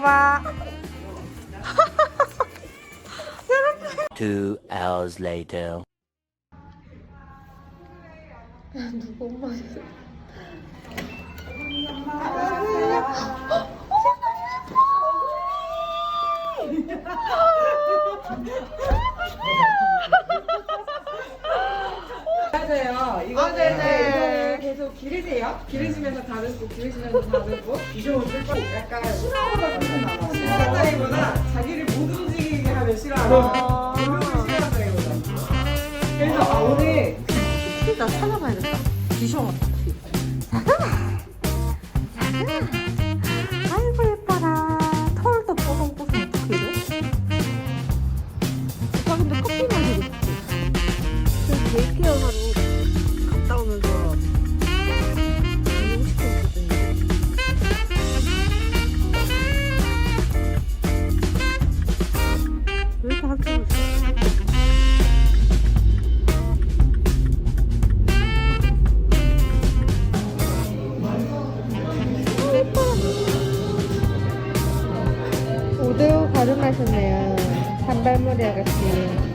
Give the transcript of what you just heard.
봐. Two hours later. 누구 엄마 맞아요. 이거 아, 네네. 계속 기르세요. 기르시면서 다듬고 기르시면서 다듬고 약간 싫어하거나 그러나 싫어한다기보다 자기를 못 움직이게 하면 싫어하고 그런 싫어한다기보다 그래서 아, 오늘 나 찾아봐야겠다. 귀. 사근아. 사근아. 오대오 가름하셨네요. 단발머리 아가씨.